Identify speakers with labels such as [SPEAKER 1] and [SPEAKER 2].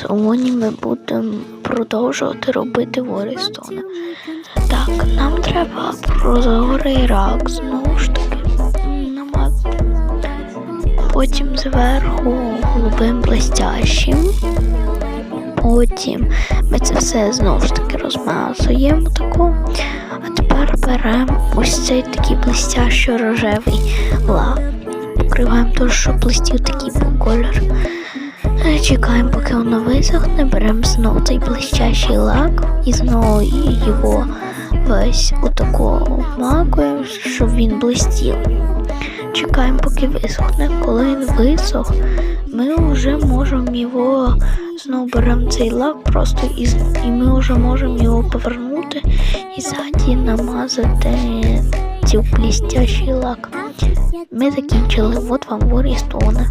[SPEAKER 1] Сьогодні ми будемо продовжувати робити ворістони. Так, нам треба прозорий рак, знову ж таки, намазати. Потім зверху голубим блестящим. Потім ми це все знову ж таки розмазуємо таку. А тепер беремо ось цей такий блестящий рожевий лак. Покриваємо те, щоб блистів такий був колір. Чекаємо, поки воно висохне, беремо знову цей блищащий лак і знову його весь отако обмакуємо, щоб він блистів. Чекаємо, поки висохне. Коли він висох, ми вже можемо його знову беремо цей лак просто і, і ми вже можемо його повернути і ззаді намазати цей блістящий лак. Ми закінчили, от вам ворістони.